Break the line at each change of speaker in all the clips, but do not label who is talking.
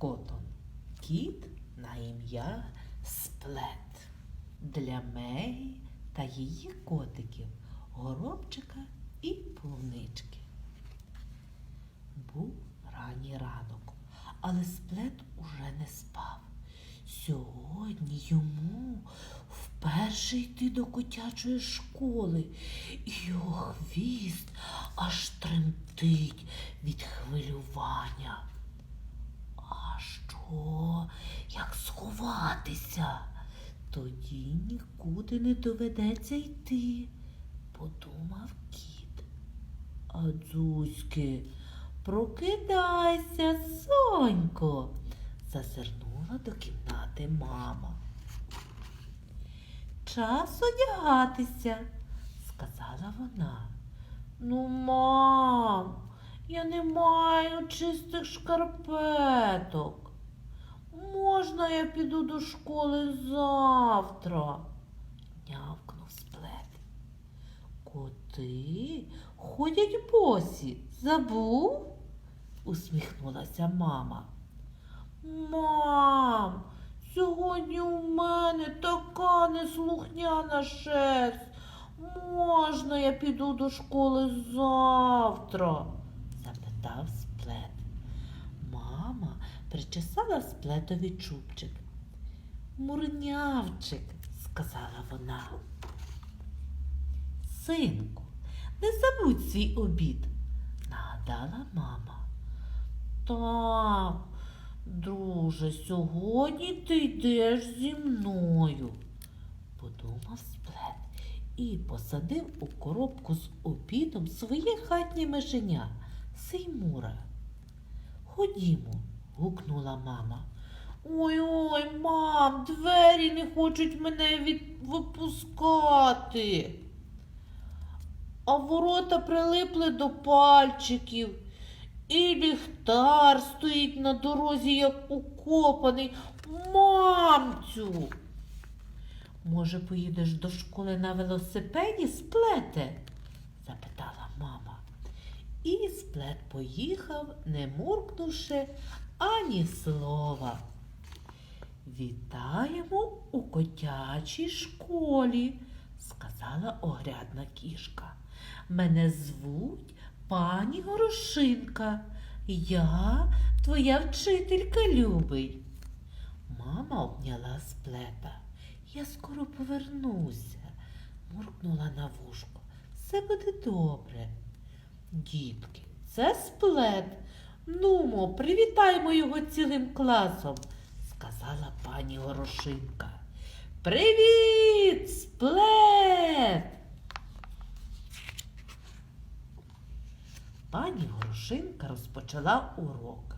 котом. Кіт на ім'я Сплет. Для Мегі та її котиків, горобчика і полунички. Був ранній ранок, але сплет уже не спав. Сьогодні йому вперше йти до котячої школи, і його хвіст аж тремтить від хвилювання. Що, як сховатися? Тоді нікуди не доведеться йти, подумав кіт. А дзузьки, прокидайся, сонько, зазирнула до кімнати мама. Час одягатися, сказала вона. Ну, мам, я не маю чистих шкарпеток. Можна я піду до школи завтра? нявкнув сплет. Коти ходять босі. Забув? усміхнулася мама. Мам, сьогодні у мене така неслухняна шерсть. Можна я піду до школи завтра? Запитав сплет. Мама причесала сплетові чубчик. Мурнявчик, сказала вона. Синку, не забудь свій обід, нагадала мама. Так, друже, сьогодні ти йдеш зі мною, подумав сплет і посадив у коробку з обідом своє хатнє мишеня Сеймура. Ходімо, гукнула мама. Ой ой, мам, двері не хочуть мене від... випускати. А ворота прилипли до пальчиків, і ліхтар стоїть на дорозі, як укопаний. Мамцю. Може, поїдеш до школи на велосипеді, сплете? запитала. І сплет поїхав, не муркнувши ані слова. Вітаємо у котячій школі, сказала огрядна кішка. Мене звуть пані Горошинка. Я твоя вчителька любий. Мама обняла сплета. Я скоро повернуся, муркнула на вушко. Все буде добре. Дітки, це сплет. Нумо, привітаймо його цілим класом, сказала пані Горошинка. Привіт, сплет! Пані Горошинка розпочала урок.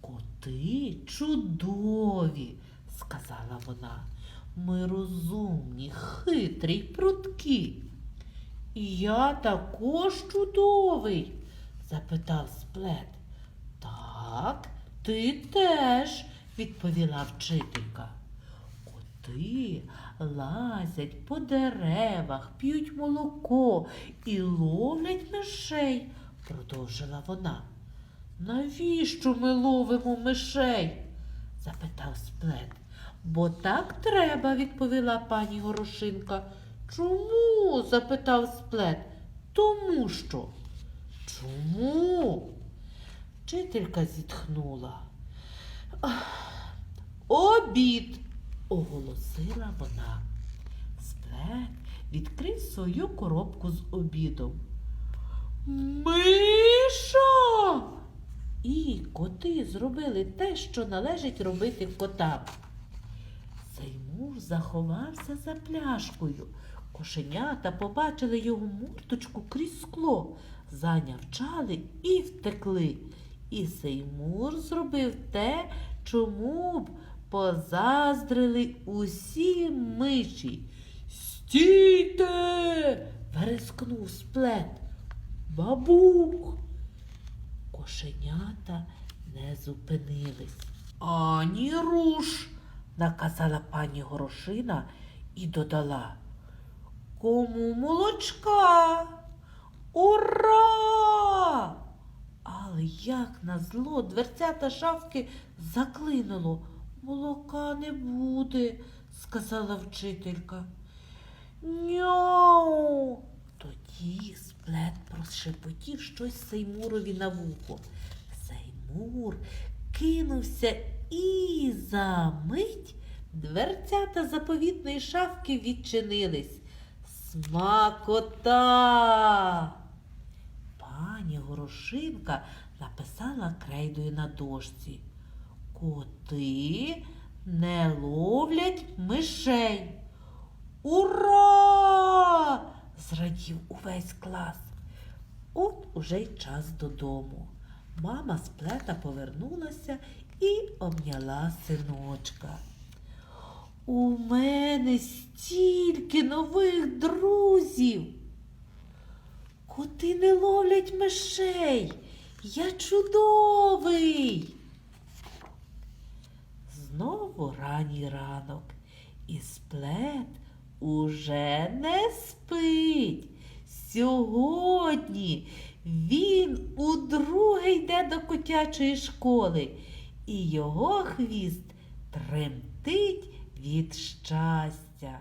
Коти чудові, сказала вона. Ми розумні, хитрі й прудкі. Я також чудовий? запитав сплет. Так, ти теж, відповіла вчителька. Коти лазять по деревах, п'ють молоко і ловлять мишей, продовжила вона. Навіщо ми ловимо мишей? запитав сплет. Бо так треба, відповіла пані Горошинка. Чому? запитав сплет. Тому що. Чому? Вчителька зітхнула. Обід, оголосила вона. Сплет відкрив свою коробку з обідом. Миша! І коти зробили те, що належить робити котам. Сеймур заховався за пляшкою. Кошенята побачили його мурточку крізь скло, занявчали і втекли. І Сеймур зробив те, чому б позаздрили усі миші. Стійте! верескнув сплет. Бабух! Кошенята не зупинились. Ані руш, наказала пані Горошина і додала. Кому молочка? Ура! Але як назло дверцята шафки заклинуло. Молока не буде, сказала вчителька. Няу. Тоді сплет прошепотів щось Сеймурові на вухо. Сеймур кинувся і за мить дверцята заповітної шафки відчинились. Смакота! Пані Горошинка написала крейдою на дошці. Коти не ловлять мишей. Ура! зрадів увесь клас. От уже й час додому. Мама з плета повернулася і обняла синочка. У мене стільки нових друзів. Коти не ловлять мишей. Я чудовий. Знову ранній ранок, і сплет уже не спить. Сьогодні він удруге йде до котячої школи, і його хвіст тремтить від щастя.